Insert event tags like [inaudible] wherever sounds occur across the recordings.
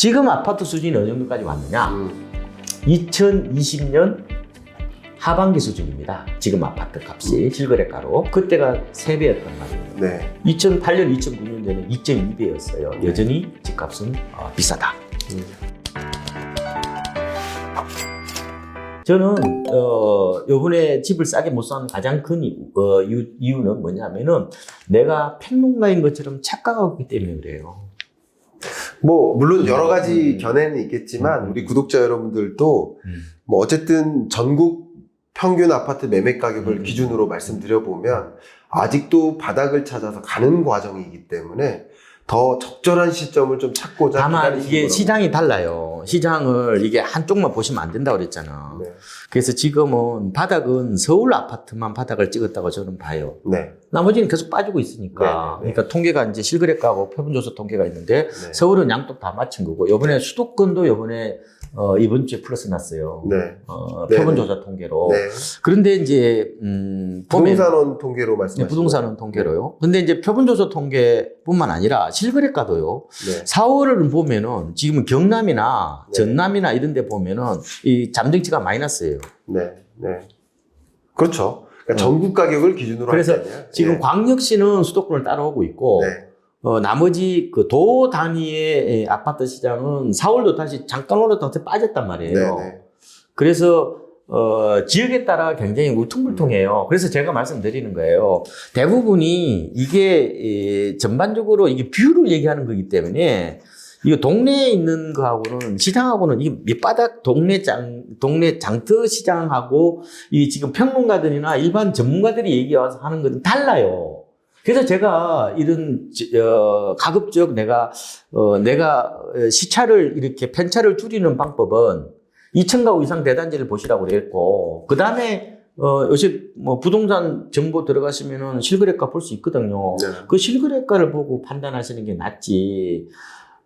지금 아파트 수준이 어느 정도까지 왔느냐? 음. 2020년 하반기 수준입니다. 지금 아파트 값이 실거래가로 그때가 3배였단 말이에요. 네. 2008년, 2009년에는 2.2배였어요. 여전히 집값은 어, 비싸다. 음. 저는 어 요번에 집을 싸게 못 산 가장 큰 이유, 어, 이유, 이유는 뭐냐면은 내가 평론가인 것처럼 착각하고 있기 때문에 그래요. 뭐 물론 여러 가지 음. 견해는 있겠지만 우리 구독자 여러분들도 음. 뭐 어쨌든 전국 평균 아파트 매매 가격을 음. 기준으로 말씀드려 보면 아직도 바닥을 찾아서 가는 과정이기 때문에 더 적절한 시점을 좀 찾고자 다만 이게 거라고. 시장이 달라요. 시장을 이게 한쪽만 보시면 안 된다고 그랬잖아. 네. 그래서 지금은 바닥은 서울 아파트만 바닥을 찍었다고 저는 봐요. 네. 나머지는 계속 빠지고 있으니까. 네, 네, 네. 그러니까 통계가 이제 실거래가하고 표본조사 통계가 있는데 네. 서울은 양쪽 다 맞춘 거고 이번에 수도권도 이번에 어, 이번 주에 플러스 났어요. 네. 어, 네, 표본 조사 통계로. 네. 그런데 이제 음, 부동산원 통계로 네, 말씀하시죠. 부동산은 통계로요. 근데 이제 표본 조사 통계뿐만 아니라 실거래가도요. 네. 4월을 보면은 지금 경남이나 네. 전남이나 이런 데 보면은 이 잠정치가 마이너스예요. 네. 네. 그렇죠. 그러니까 어. 전국 가격을 기준으로 그래서 지금 예. 광역시는 수도권을 따라오고 있고 네. 어, 나머지 그 도 단위의 에, 아파트 시장은 4월도 다시 잠깐 올랐다 다시 빠졌단 말이에요. 네. 네. 그래서 어, 지역에 따라 굉장히 울퉁불퉁해요. 그래서 제가 말씀드리는 거예요. 대부분이 이게 에, 전반적으로 이게 뷰를 얘기하는 거기 때문에 이거 동네에 있는 거하고는 시장하고는 이 밑바닥 동네 장 동네 장터 시장하고 이 지금 평론가들이나 일반 전문가들이 얘기와서 하는 것은 달라요. 그래서 제가 이런 지- 어, 가급적 내가 어, 내가 어, 시차를 이렇게 편차를 줄이는 방법은 2천 가구 이상 대단지를 보시라고 그랬고 그 다음에 어, 요새 뭐 부동산 정보 들어가시면은 실거래가 볼 수 있거든요. 네. 그 실거래가를 보고 판단하시는 게 낫지.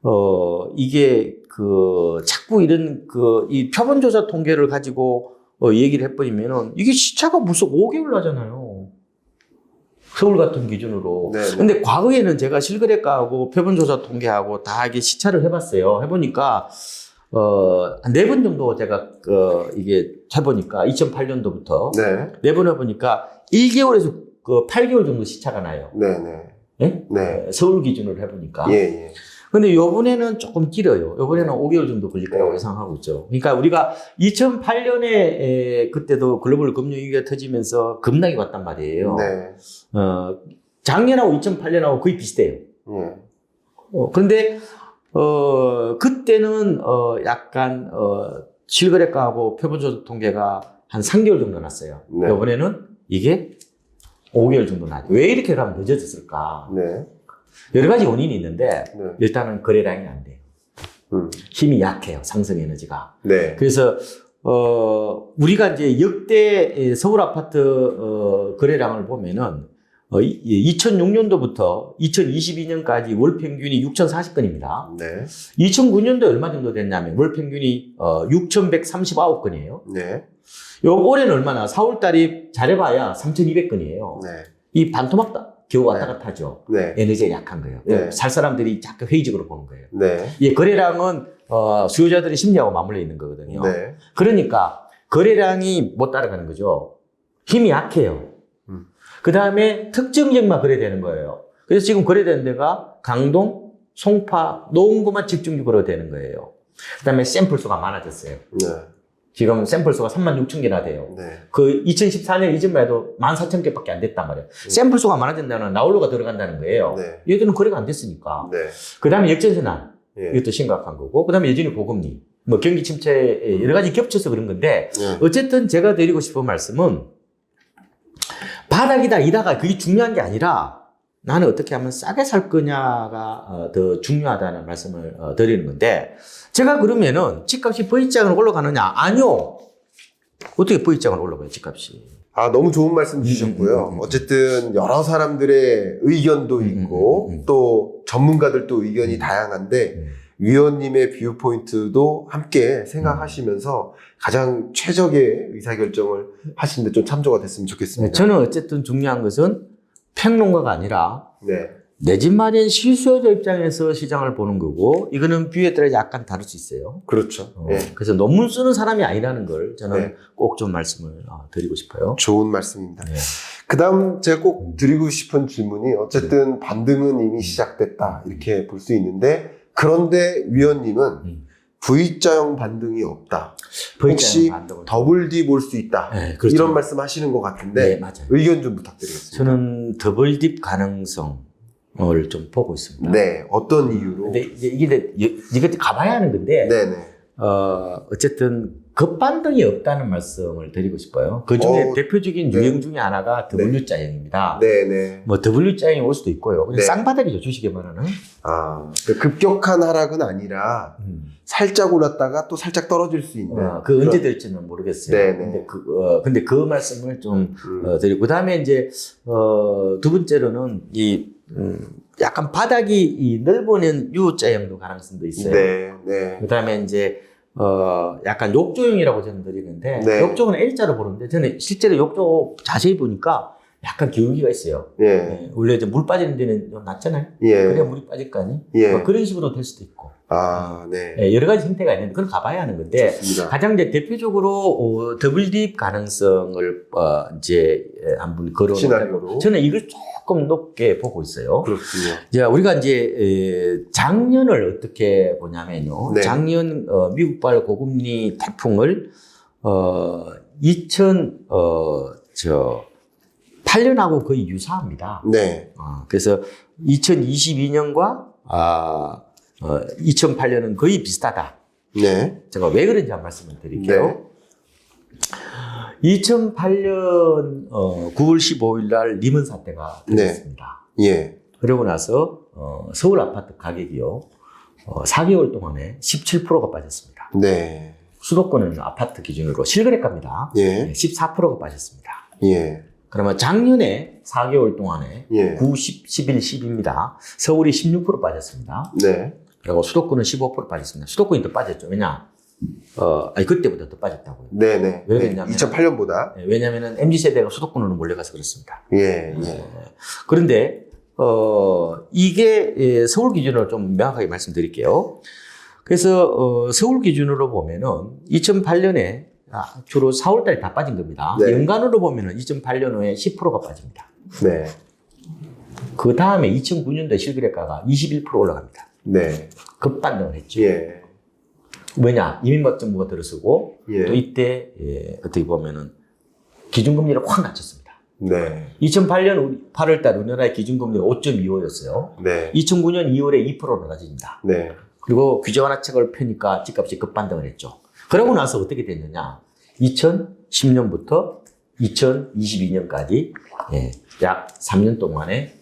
어, 이게 그 자꾸 이런 그 이 표본조사 통계를 가지고 어, 얘기를 해버리면은 이게 시차가 무슨 5개월 나잖아요. 서울 같은 기준으로. 네, 네. 근데 과거에는 제가 실거래가하고 표본조사 통계하고 다 이게 시차를 해봤어요. 해보니까 어, 한네번 정도 제가 그 이게 해보니까 2008년도부터 네. 네번 해보니까 1개월에서 그 8개월 정도 시차가 나요. 네. 네. 예? 네. 서울 기준으로 해보니까. 예, 예. 근데 요번에는 조금 길어요. 요번에는 5개월 정도 걸릴 거라고 네. 예상하고 있죠. 그러니까 우리가 2008년에 그때도 글로벌 금융위기가 터지면서 급락이 왔단 말이에요. 네. 어, 작년하고 2008년하고 거의 비슷해요. 예. 어, 그런데 어, 그때는 어, 약간 어, 실거래가하고 표본조사 통계가 한 3개월 정도 났어요. 네. 이번에는 이게 5개월 정도 나죠. 왜 이렇게 가면 늦어졌을까? 네. 여러 가지 원인이 있는데 네. 일단은 거래량이 안 돼요. 음. 힘이 약해요. 상승 에너지가. 네. 그래서 어, 우리가 이제 역대 서울 아파트 어, 거래량을 보면은 어, 2006년도부터 2022년까지 월 평균이 6,040건입니다. 네. 2009년도 얼마 정도 됐냐면 월 평균이 어, 6,139건이에요. 네. 요 올해는 얼마나 4월 달이 잘해봐야 3,200건이에요. 네. 이 반토막 다- 겨우 왔다 네. 갔다 하죠. 네. 에너지가 약한 거예요. 네. 살 사람들이 자꾸 회의적으로 보는 거예요. 네. 이 거래량은 어, 수요자들의 심리하고 맞물려 있는 거거든요. 네. 그러니까 거래량이 못 따라가는 거죠. 힘이 약해요. 음. 그 다음에 특정 지역만 거래되는 거예요. 그래서 지금 거래되는 데가 강동, 송파, 노원구만 집중적으로 되는 거예요. 그 다음에 샘플 수가 많아졌어요. 네. 지금 샘플 수가 3만 6천 개나 돼요. 네. 그 2014년 이전만 해도 1만 4천 개밖에 안 됐단 말이에요. 샘플 수가 많아진다는 나홀로가 들어간다는 거예요. 네. 얘들은 거래가 안 됐으니까. 네. 그 다음에 역전세난. 예. 이것도 심각한 거고. 그 다음에 여전히 고금리. 뭐 경기 침체 여러 가지 겹쳐서 그런 건데 네. 어쨌든 제가 드리고 싶은 말씀은 바닥이다 이다가 그게 중요한 게 아니라 나는 어떻게 하면 싸게 살 거냐가 어, 더 중요하다는 말씀을 어, 드리는 건데 제가 그러면은 집값이 V자로 올라가느냐? 아니요. 어떻게 V자로 올라가요, 집값이? 아, 너무 좋은 말씀 주셨고요. 음, 음, 음, 음. 어쨌든 여러 사람들의 의견도 음, 있고 음, 음, 음. 또 전문가들도 의견이 다양한데 위원님의 뷰 포인트도 함께 생각하시면서 가장 최적의 의사결정을 하시는데 좀 참조가 됐으면 좋겠습니다. 저는 어쨌든 중요한 것은 평론가가 아니라 네. 내 집 마련 실수요자 입장에서 시장을 보는 거고 이거는 뷰에 따라 약간 다를 수 있어요. 그렇죠. 어, 예. 그래서 논문 쓰는 사람이 아니라는 걸 저는 네. 꼭좀 말씀을 어, 드리고 싶어요. 좋은 말씀입니다. 네. 그 다음 제가 꼭 드리고 싶은 질문이 어쨌든 반등은 이미 시작됐다. 이렇게 볼 수 있는데 그런데 위원님은 음. V자형 반등이 없다. 혹시 V자형 반등을 더블 D 볼 수 있다. 네, 그렇죠. 이런 말씀 하시는 것 네, 같은데 맞아요. 의견 좀 부탁드리겠습니다. 저는 더블 딥 가능성을 좀 보고 있습니다. 네, 어떤 이유로? 근데 이제 이게 이거 가봐야 하는 건데 네네. 어, 어쨌든 급반등이 없다는 말씀을 드리고 싶어요. 그 중에 어, 대표적인 네. 유형 중에 하나가 W자형입니다. 네 네. 뭐 W자형이 올 수도 있고요. 네. 쌍바닥이죠, 주식에 말하는. 아, 그 급격한 하락은 아니라 살짝 올랐다가 또 살짝 떨어질 수 있는. 어, 그 언제 될지는 모르겠어요. 네 네. 근데 그, 어, 근데 그 말씀을 좀 음. 어, 드리고, 그 다음에 이제, 어, 두 번째로는 이, 음, 약간 바닥이 이 넓어낸 U자형도 가능성도 있어요. 네, 네. 그 다음에 이제, 어, 약간 욕조형이라고 저는 드리는데, 네. 욕조는 L자로 보는데, 저는 실제로 욕조 자세히 보니까 약간 기울기가 있어요. 예, 예, 원래 이제 물 빠지는 데는 좀 낮잖아요. 예. 그래야 물이 빠질 거 아니? 예. 뭐 그런 식으로 될 수도 있고. 아, 네. 예, 여러 가지 형태가 있는데, 그건 가봐야 하는 건데, 좋습니다. 가장 이제 대표적으로 어, 더블 딥 가능성을 어, 이제 예, 한번 걸어 시나리오로. 저는 이걸 조금 높게 보고 있어요. 그렇군요. 자, 우리가 이제 에, 작년을 어떻게 보냐면요. 네. 작년 어, 미국발 고금리 태풍을 어, 2000 어, 저 8년하고 거의 유사합니다. 네. 어, 그래서 2022년과 아, 어, 2008년은 거의 비슷하다. 네. 제가 왜 그런지 한 말씀을 드릴게요. 네. 2008년 어, 9월 15일 날 리먼 사태가 네. 터졌습니다. 예. 그러고 나서 어, 서울 아파트 가격이요. 어, 4개월 동안에 17%가 빠졌습니다. 네. 수도권은 아파트 기준으로 실거래가입니다. 예. 14%가 빠졌습니다. 예. 그러면 작년에 4개월 동안에 예. 9, 10, 11, 10입니다. 서울이 16% 빠졌습니다. 네. 그리고 수도권은 15% 빠졌습니다. 수도권이 더 빠졌죠. 왜냐? 어, 아니, 그때보다 더 빠졌다고요. 네네. 왜 네. 그러냐면- 2008년보다. 네, 왜냐면은 MZ세대가 수도권으로 몰려가서 그렇습니다. 예. 예. 네. 그런데, 어, 이게 예, 서울 기준으로 좀 명확하게 말씀드릴게요. 그래서, 어, 서울 기준으로 보면은 2008년에 아, 주로 4월달에 다 빠진 겁니다. 네. 연간으로 보면은 2008년 후에 10%가 빠집니다. 네. 그 다음에 2009년도에 실거래가가 21% 올라갑니다. 네. 급반등을 했죠. 예. 왜냐? 이민박 정부가 들어서고 예. 또 이때 예, 어떻게 보면은 기준금리를 확 낮췄습니다. 네. 2008년 8월 달 우리나라의 기준금리가 5.25였어요. 네. 2009년 2월에 2%로 낮아집니다. 네. 그리고 규제 완화책을 펴니까 집값이 급반등을 했죠. 그러고 나서 어떻게 됐느냐? 2010년부터 2022년까지 예, 약 3년 동안에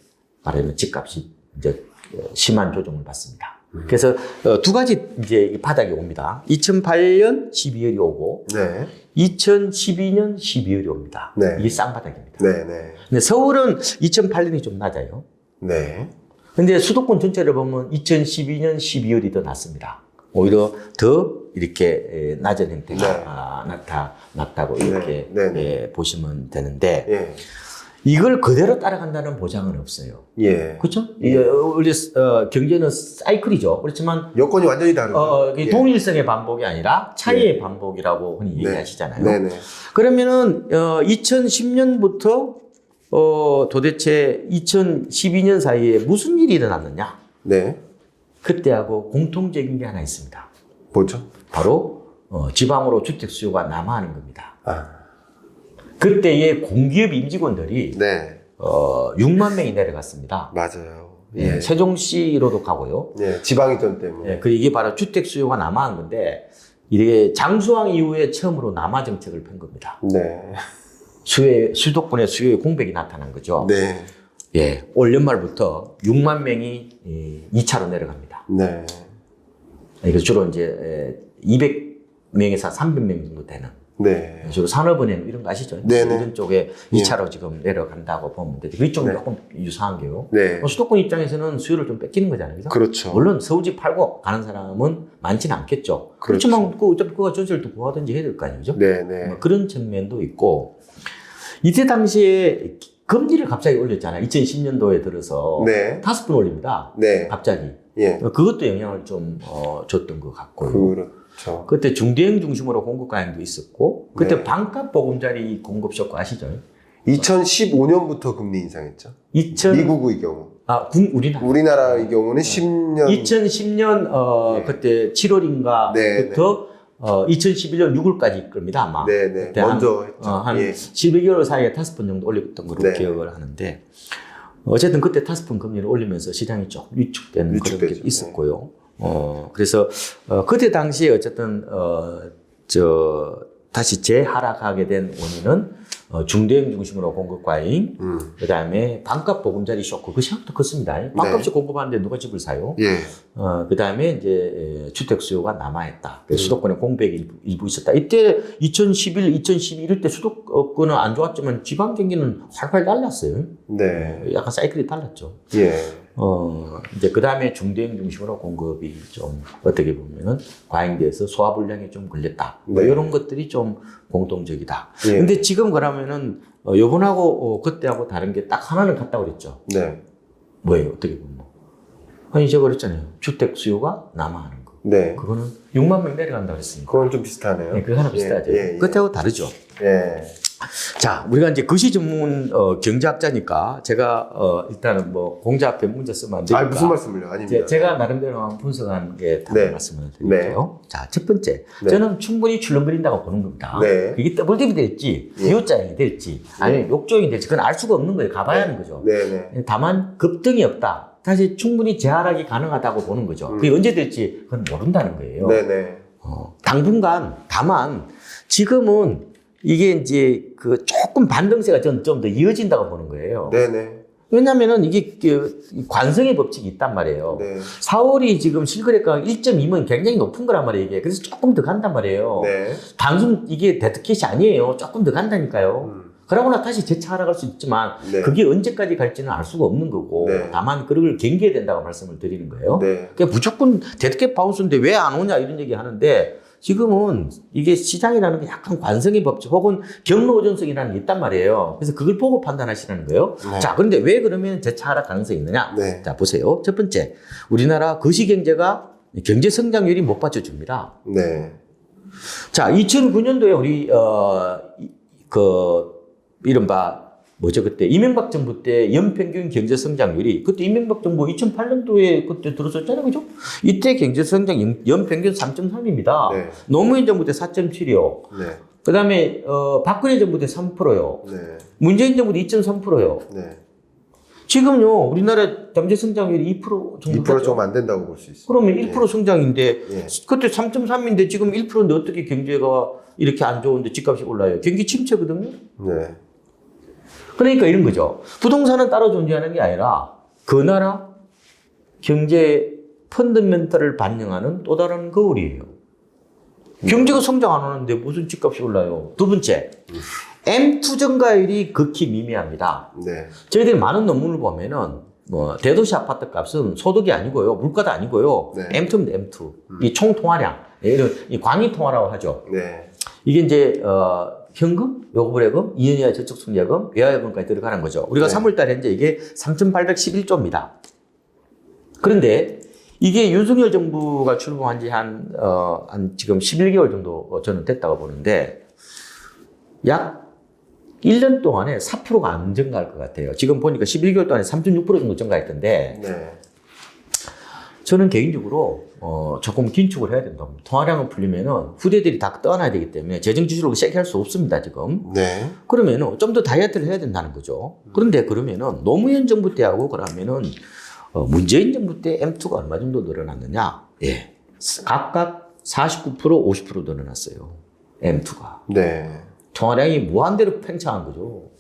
말하면 집값이 이제 어, 심한 조정을 받습니다. 그래서 어, 두 가지 이제 이 바닥이 옵니다. 2008년 12월이 오고 네. 2012년 12월이 옵니다. 네. 이게 쌍바닥입니다. 네. 네. 근데 서울은 2008년이 좀 낮아요. 네. 근데 수도권 전체를 보면 2012년 12월이 더 낮습니다. 오히려 더 이렇게 에, 낮은 형태가 네. 아, 나타났다고 네. 이렇게 네, 네. 예, 보시면 되는데 예. 이걸 그대로 따라간다는 보장은 없어요. 예. 그렇죠? 이게 원래 어, 경제는 사이클이죠. 그렇지만 여건이 완전히 다르죠. 어, 이게 예. 동일성의 반복이 아니라 차이의 반복이라고 흔히 네. 얘기하시잖아요. 네네. 그러면은 어, 2010년부터 어, 도대체 2012년 사이에 무슨 일이 일어났느냐? 네. 그때하고 공통적인 게 하나 있습니다. 뭐죠? 바로 어, 지방으로 주택 수요가 남하하는 겁니다. 아. 그때의 공기업 임직원들이 네. 어, 6만 명이 내려갔습니다. 맞아요. 예, 예. 세종시로도 가고요. 예. 지방이전 때문에. 예, 그 이게 바로 주택 수요가 남하한 건데 이게 장수왕 이후에 처음으로 남하 정책을 편 겁니다. 네. 수요 수도권의 수요의 공백이 나타난 거죠. 네. 예, 올 연말부터 6만 명이 2차로 내려갑니다. 네. 이거 주로 이제 200명에서 300명 정도 되는 네. 주로 산업은행 이런 거 아시죠? 네네. 이런 쪽에 예. 2차로 지금 내려간다고 보면 되죠. 그쪽 네. 조금 유사한 게요. 네. 뭐 수도권 입장에서는 수요를 좀 뺏기는 거잖아요. 그죠? 그렇죠. 물론 서울집 팔고 가는 사람은 많지는 않겠죠. 그렇죠. 그렇지만 그 어차피 그거 전세를 또 구하든지 해야 될 거 아니죠? 네, 네. 뭐 그런 측면도 있고 이때 당시에 금리를 갑자기 올렸잖아요. 2010년도에 들어서 네. 다섯 번 올립니다. 네. 갑자기. 예. 어, 그것도 영향을 좀 어, 줬던 것 같고요. 그렇죠. 그때 중대형 중심으로 공급 과잉도 있었고 그때 네. 반값 보금자리 공급 쇼크 아시죠? 2015년부터 금리 인상했죠. 2000 미국의 경우. 아, 군 우리나라 우리나라의 경우는 10년. 2010년 어 네. 그때 7월인가부터 네, 어 2011년 6월까지 겁니다 아마. 네 네. 그때 먼저 했죠. 어, 한 예. 12개월 사이에 다섯 번 정도 올렸던 걸로 네. 기억을 하는데 어쨌든 그때 번 금리를 올리면서 시장이 조금 위축되는 그런 게. 있었고요. 어 그래서 어, 그때 당시에 어쨌든 어 저 다시 재하락하게 된 원인은 어, 중대형 중심으로 공급 과잉, 음. 그 다음에 반값 보금자리 쇼크, 그 시각도 컸습니다. 반값이 공급하는데 누가 집을 사요? 예. 어, 그 다음에 이제 에, 주택 수요가 남아 있다. 그래서 음. 수도권에 공백이 일부, 일부 있었다. 이때 2011, 2012 이럴 때 수도권은 안 좋았지만 지방 경기는 활활 달랐어요. 네. 약간 사이클이 달랐죠. 예. 어, 이제 그 다음에 중대형 중심으로 공급이 좀 어떻게 보면은 과잉돼서 소화 불량에 좀 걸렸다. 뭐 네. 이런 것들이 좀 공동적이다. 예. 근데 지금 그러면은 어, 요번하고 어, 그때하고 다른 게 딱 하나는 같다고 그랬죠. 네. 뭐예요? 어떻게 보면. 아니, 제가 그랬잖아요. 주택 수요가 남아하는 거. 네. 그거는 6만 명 내려간다고 그랬으니까. 그건 좀 비슷하네요. 네, 그거 하나 비슷하죠. 예, 예, 그때하고 다르죠. 예. 자, 우리가 이제 거시 전문 어, 경제학자니까 제가 어, 일단은 뭐 공자 앞에 문제 쓰면 안 되니까. 아, 무슨 말씀을요? 아닙니다. 제, 가 나름대로 분석한 게 다른 네. 말씀을 드릴게요. 자, 첫 번째. 네. 저는 충분히 출렁거린다고 보는 겁니다. 네. 이게 더블딥이 될지, 예. 기호자형이 될지, 아니면 욕조형이 될지, 그건 알 수가 없는 거예요. 가봐야 하는 거죠. 네네. 다만 급등이 없다. 사실 충분히 재하락이 가능하다고 보는 거죠. 음. 그게 언제 될지 그건 모른다는 거예요. 네네. 어, 당분간 다만 지금은 이게 이제 그 조금 반등세가 좀더 이어진다고 보는 거예요. 네네. 왜냐면은 이게 그 관성의 법칙이 있단 말이에요. 네. 4월이 지금 실거래가 1.2면 굉장히 높은 거란 말이에요, 이게. 그래서 조금 더 간단 말이에요. 네. 단순 이게 데드캣이 아니에요. 조금 더 간다니까요. 음. 그러고나 다시 재차하락할 수 있지만 네. 그게 언제까지 갈지는 알 수가 없는 거고 네. 다만 그걸 경계해야 된다고 말씀을 드리는 거예요. 네. 그러니까 무조건 데드캣 바운스인데 왜 안 오냐 이런 얘기 하는데 지금은 이게 시장이라는 게 약간 관성의 법칙 혹은 경로 오전성이라는 게 있단 말이에요. 그래서 그걸 보고 판단하시라는 거예요. 네. 자, 그런데 왜 그러면 재차 하락 가능성이 있느냐? 네. 자, 보세요. 첫 번째, 우리나라 거시 경제가 경제 성장률이 못 받쳐줍니다. 네. 자, 2009년도에 우리 어 그 이른바 뭐죠 그때 이명박 정부 때 연평균 경제 성장률이 그때 이명박 정부 2008년도에 그때 들어섰잖아요, 그죠? 이때 경제 성장 연평균 3.3입니다. 네. 노무현 정부 때 4.7이요. 네. 그다음에 어 박근혜 정부 때 3%요. 네. 문재인 정부 때 2.3%요. 네. 지금요 우리나라 경제 성장률이 2% 정도 2%좀 안 된다고 볼 수 있어요. 그러면 1% 성장인데 예. 그때 3.3인데 지금 1%인데 어떻게 경제가 이렇게 안 좋은데 집값이 올라요? 경기 침체거든요. 네. 그러니까 이런 거죠. 부동산은 따로 존재하는 게 아니라 그 나라 경제 펀더멘털을 반영하는 또 다른 거울이에요. 경제가 성장 안 하는데 무슨 집값이 올라요? 두 번째, M2 증가율이 극히 미미합니다. 네. 저희들이 많은 논문을 보면은 뭐 대도시 아파트 값은 소득이 아니고요, 물가도 아니고요, 네. M2입니다, M2. 이총 통화량, 이런 이 광의 통화라고 하죠. 네. 이게 이제 어, 현금, 요구불예금, 2년 이하 저축수예금, 외화예금까지 들어가는 거죠. 우리가 네. 3월 달에 이제 이게 3,811조입니다. 그런데 이게 윤석열 정부가 출범한 지 한, 어, 한 지금 11개월 정도 저는 됐다고 보는데 약 1년 동안에 4%가 안 증가할 것 같아요. 지금 보니까 11개월 동안에 3.6% 정도 증가했던데 네. 저는 개인적으로 어, 조금 긴축을 해야 된다. 통화량을 풀리면은 후대들이 다 떠나야 되기 때문에 재정 지수를 세게 할수 없습니다 지금. 네. 그러면은 좀 더 다이어트를 해야 된다는 거죠. 그런데 그러면은 노무현 정부 때하고 그러면은 어, 문재인 정부 때 M2가 얼마 정도 늘어났느냐? 예, 각각 49% 50% 늘어났어요. M2가 네. 통화량이 무한대로 팽창한 거죠.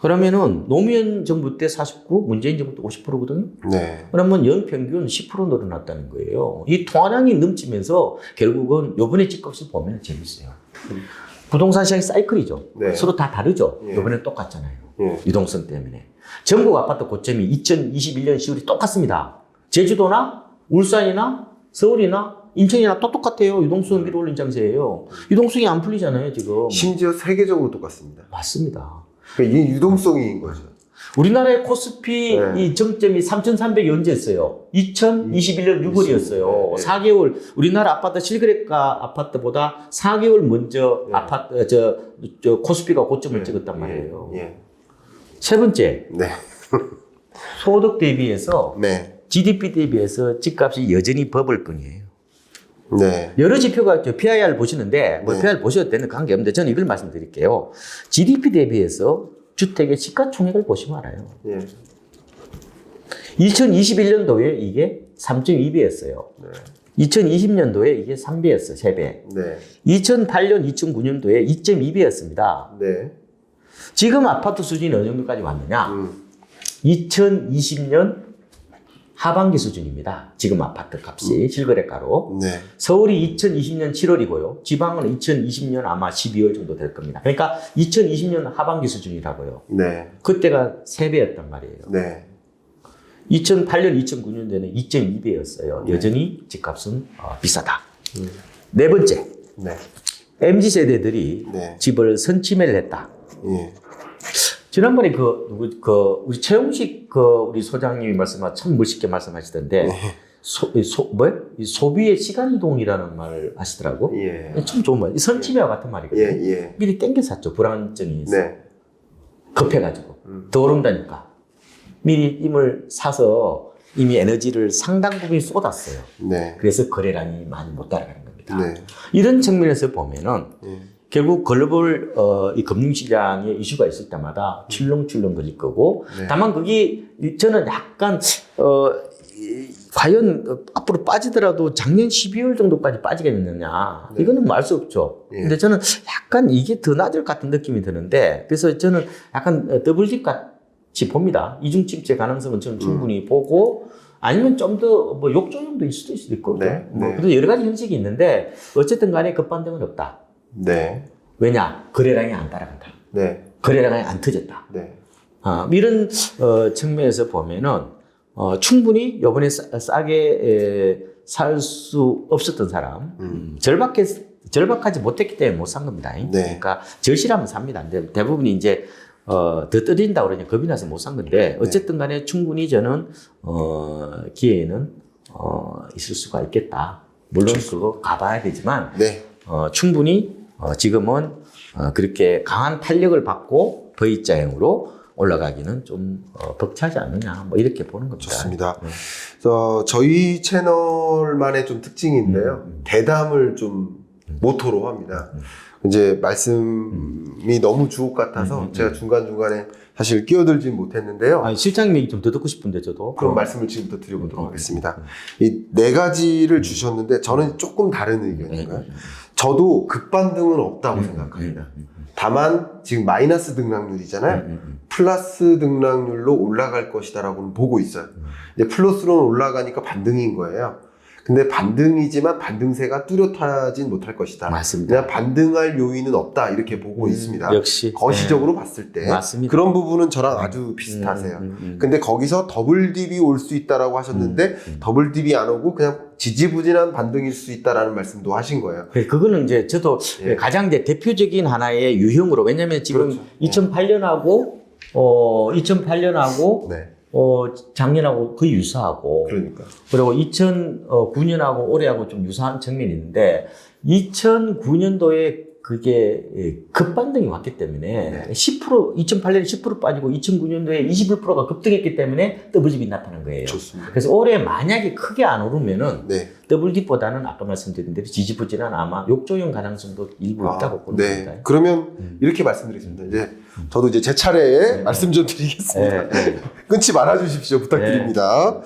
그러면은 노무현 정부 때 49, 문재인 정부 때 50%거든요. 네. 그러면 연평균 10% 늘어났다는 거예요. 이 통화량이 넘치면서 결국은 요번에 집값을 보면 재밌어요. 부동산 시장의 사이클이죠. 네. 서로 다 다르죠. 예. 요번에 똑같잖아요. 예. 유동성 때문에. 전국 아파트 고점이 2021년 10월이 똑같습니다. 제주도나 울산이나 서울이나 인천이나 또 똑같아요. 유동성 위로 올린 장세예요. 유동성이 안 풀리잖아요, 지금. 심지어 세계적으로 똑같습니다. 맞습니다. 그러니까 이게 유동성인 거죠. 우리나라의 코스피 네. 이 정점이 3,300이 언제였어요? 2021년 6월이었어요. 네. 4개월 우리나라 아파트 실거래가 아파트보다 4개월 먼저 네. 아파트 저, 저 코스피가 고점을 찍었단 말이에요. 예. 세 번째 네. 소득 대비해서 네. GDP 대비해서 집값이 여전히 버블 뿐이에요. 네. 여러 지표가 있죠. PIR 보시는데, 뭐 네. PIR 보셔도 되는 관계없는데, 저는 이걸 말씀드릴게요. GDP 대비해서 주택의 시가총액을 보시면 알아요. 예. 2021년도에 이게 3.2배였어요. 네. 2020년도에 이게 3배였어요. 3배. 네. 2008년, 2009년도에 2.2배였습니다. 네. 지금 아파트 수준이 어느 정도까지 왔느냐? 음. 2020년 하반기 수준입니다. 지금 아파트 값이 실거래가로. 네. 서울이 2020년 7월이고요. 지방은 2020년 아마 12월 정도 될 겁니다. 그러니까 2020년 하반기 수준이라고요. 네. 그때가 3배였단 말이에요. 네. 2008년, 2009년도에는 2.2배였어요. 여전히 집값은 어, 비싸다. 음. 네 번째, 네. MZ 세대들이 네. 집을 선취매를 했다. 예. 지난번에 그 누구 그 우리 최용식 그 우리 소장님이 말씀하 참 멋있게 말씀하시던데 네. 소, 이 소, 뭐? 이 소비의 시간 이동이라는 말을 하시더라고. 예. 참 좋은 말. 이 선취매와 같은 말이거든요. 예. 예. 미리 땡겨 샀죠. 불안증이 있어. 네. 급해가지고 음. 더 오른다니까. 미리 임을 사서 이미 에너지를 상당 부분 쏟았어요. 네. 그래서 거래량이 많이 못 따라가는 겁니다. 네. 이런 측면에서 보면은 예. 결국 글로벌 어, 이 금융시장에 이슈가 있을 때마다 출렁출렁 거릴 거고 네. 다만 그게 저는 약간 어, 이, 과연 어, 앞으로 빠지더라도 작년 12월 정도까지 빠지겠느냐 네. 이거는 뭐 알 수 없죠. 예. 근데 저는 약간 이게 더 낮을 것 같은 느낌이 드는데 그래서 저는 약간 어, 더블집 같이 봅니다. 이중 침체 가능성은 저는 충분히 보고 아니면 좀 더 뭐 욕조용도 있을 수도 있을 거고 네, 뭐 네. 그래서 여러 가지 형식이 있는데 어쨌든 간에 급반등은 없다. 네. 왜냐? 거래량이 안 따라간다. 네. 거래량이 안 터졌다. 네. 아, 이런 어, 측면에서 보면은 어, 충분히 요번에 싸, 싸게 살 수 없었던 사람 음, 절박해 절박하지 못했기 때문에 못 산 겁니다. 네. 그러니까 절실하면 삽니다. 근데 대부분이 이제 어, 더 떠린다 그러냐 겁이 나서 못 산 건데 어쨌든 간에 충분히 저는 어, 기회는 어, 있을 수가 있겠다. 물론 그거 가봐야 되지만 네. 어, 충분히 어, 지금은 어, 그렇게 강한 탄력을 받고 V자형으로 올라가기는 좀 어, 벅차지 않느냐 뭐 이렇게 보는 겁니다. 좋습니다. 네. 어, 저희 채널만의 좀 특징이 있는데요. 음, 음. 대담을 좀 모토로 합니다. 이제 말씀이 너무 주옥 같아서 음, 음, 제가 중간중간에 사실 끼어들진 못했는데요. 아니, 실장님 얘기 좀 더 듣고 싶은데 저도 그럼 어. 말씀을 지금부터 드려보도록 음, 하겠습니다. 이네 가지를 주셨는데 저는 조금 다른 네, 의견인가요? 네, 네. 저도 급반등은 없다고 음, 생각합니다. 음, 음, 다만 지금 마이너스 등락률이잖아요. 플러스 등락률로 올라갈 것이다라고는 보고 있어요. 음. 이제 플러스로는 올라가니까 반등인 거예요. 근데 반등이지만 반등세가 뚜렷하진 못할 것이다. 맞습니다. 그냥 반등할 요인은 없다 이렇게 보고 음, 있습니다. 역시 거시적으로 봤을 때 맞습니다. 그런 부분은 저랑 아주 비슷하세요. 음, 음, 음. 근데 거기서 더블 딥이 올 수 있다라고 하셨는데. 더블 딥이 안 오고 그냥 지지부진한 반등일 수 있다라는 말씀도 하신 거예요. 그래, 그거는 이제 저도 예. 가장 이제 대표적인 하나의 유형으로 왜냐하면 지금 그렇죠. 2008년하고 어 2008년하고 네, 어 작년하고 거의 유사하고 그러니까 그리고 2009년하고 올해하고 좀 유사한 측면이 있는데 2009년도에 그게 예, 급반등이 왔기 때문에 네. 10% 2008년에 10% 빠지고 2009년도에 21%가 급등했기 때문에 더블집이 나타난 거예요. 좋습니다. 그래서 올해 만약에 크게 안 오르면은 네, 더블집보다는 아까 말씀드린 대로 지지부진한 아마 욕조용 가능성도 일부 있다고 보는 네. 겁니다. 그러면 음. 이렇게 말씀드리겠습니다. 이제 저도 이제 제 차례에 네. 말씀 좀 드리겠습니다. 예, 예. [laughs] 끊지 말아 주십시오. 부탁드립니다.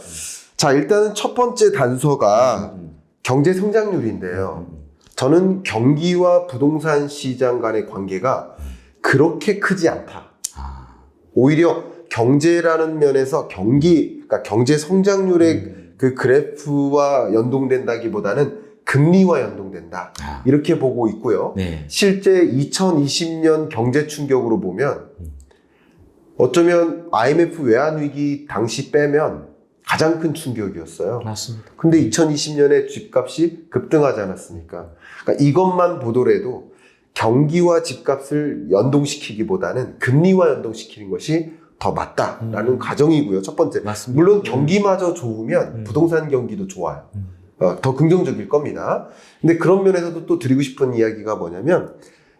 자, 일단은 첫 번째 단서가 음, 경제 성장률인데요. 저는 경기와 부동산 시장 간의 관계가 그렇게 크지 않다. 아, 오히려 경제라는 면에서 경기, 그러니까 경제 성장률의 음. 그 그래프와 연동된다기보다는 금리와 연동된다. 아, 이렇게 보고 있고요. 네. 실제 2020년 경제 충격으로 보면 어쩌면 IMF 외환 위기 당시 빼면 가장 큰 충격이었어요. 맞습니다. 근데 2020년에 집값이 급등하지 않았습니까? 그러니까 이것만 보더라도 경기와 집값을 연동시키기보다는 금리와 연동시키는 것이 더 맞다라는 가정이고요. 첫 번째. 맞습니다. 물론 경기마저 좋으면 음. 부동산 경기도 좋아요. 음. 어, 더 긍정적일 겁니다. 근데 그런 면에서도 또 드리고 싶은 이야기가 뭐냐면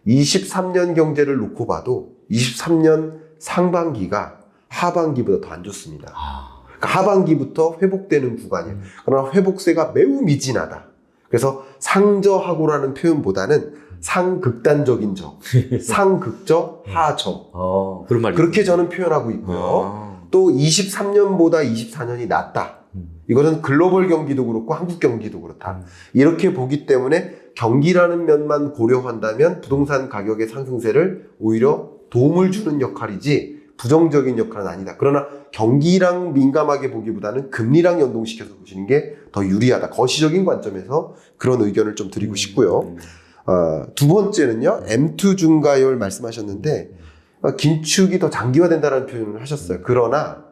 23년 경제를 놓고 봐도 23년 상반기가 하반기보다 더 안 좋습니다. 아, 그러니까 하반기부터 회복되는 구간이에요. 음. 그러나 회복세가 매우 미진하다. 그래서 상저하고라는 표현보다는 상극단적인 적, [laughs] 상극적 하적. 어, 그런 말이 그렇게 저는 표현하고 있고요. 아, 또 23년보다 24년이 낫다. 음. 이것은 글로벌 경기도 그렇고 한국 경기도 그렇다. 음. 이렇게 보기 때문에 경기라는 면만 고려한다면 부동산 가격의 상승세를 오히려 도움을 주는 역할이지 부정적인 역할은 아니다. 그러나 경기랑 민감하게 보기보다는 금리랑 연동시켜서 보시는 게 더 유리하다. 거시적인 관점에서 그런 의견을 좀 드리고 싶고요. 음. 어, 두 번째는요, M2 중가율 말씀하셨는데, 어, 긴축이 더 장기화된다는 표현을 하셨어요. 그러나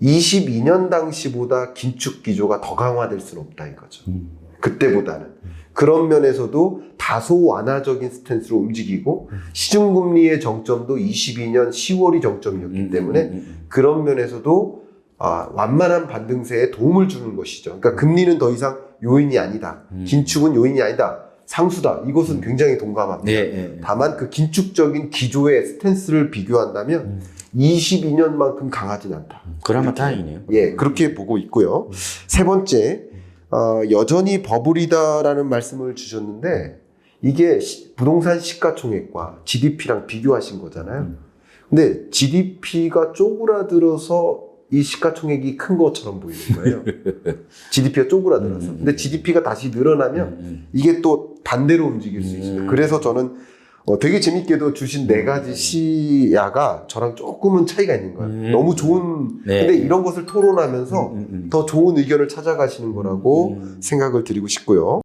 22년 당시보다 긴축 기조가 더 강화될 수는 없다 이거죠. 음. 그때보다는. 그런 면에서도 다소 완화적인 스탠스로 움직이고 시중금리의 정점도 22년 10월이 정점이었기 음, 때문에 음, 음, 그런 면에서도 아, 완만한 반등세에 도움을 주는 것이죠. 그러니까 금리는 더 이상 요인이 아니다. 음. 긴축은 요인이 아니다. 상수다. 이것은 굉장히 동감합니다. 네, 네. 다만 그 긴축적인 기조의 스탠스를 비교한다면 음. 22년만큼 강하진 않다. 그나마 다행이네요. 예, 그렇게 보고 있고요. 세 번째, 어, 여전히 버블이다라는 말씀을 주셨는데 이게 시- 부동산 시가총액과 GDP랑 비교하신 거잖아요. 음. 근데 GDP가 쪼그라들어서 이 시가총액이 큰 것처럼 보이는 거예요. [laughs] GDP가 쪼그라들어서. 음. 근데 GDP가 다시 늘어나면 음, 이게 또 반대로 움직일 수 음. 있습니다. 그래서 저는 어, 되게 재밌게도 주신 네 가지 시야가 저랑 조금은 차이가 있는 거예요. 음. 너무 좋은. 네. 근데 이런 것을 토론하면서 음, 음, 음. 더 좋은 의견을 찾아가시는 거라고 음. 생각을 드리고 싶고요.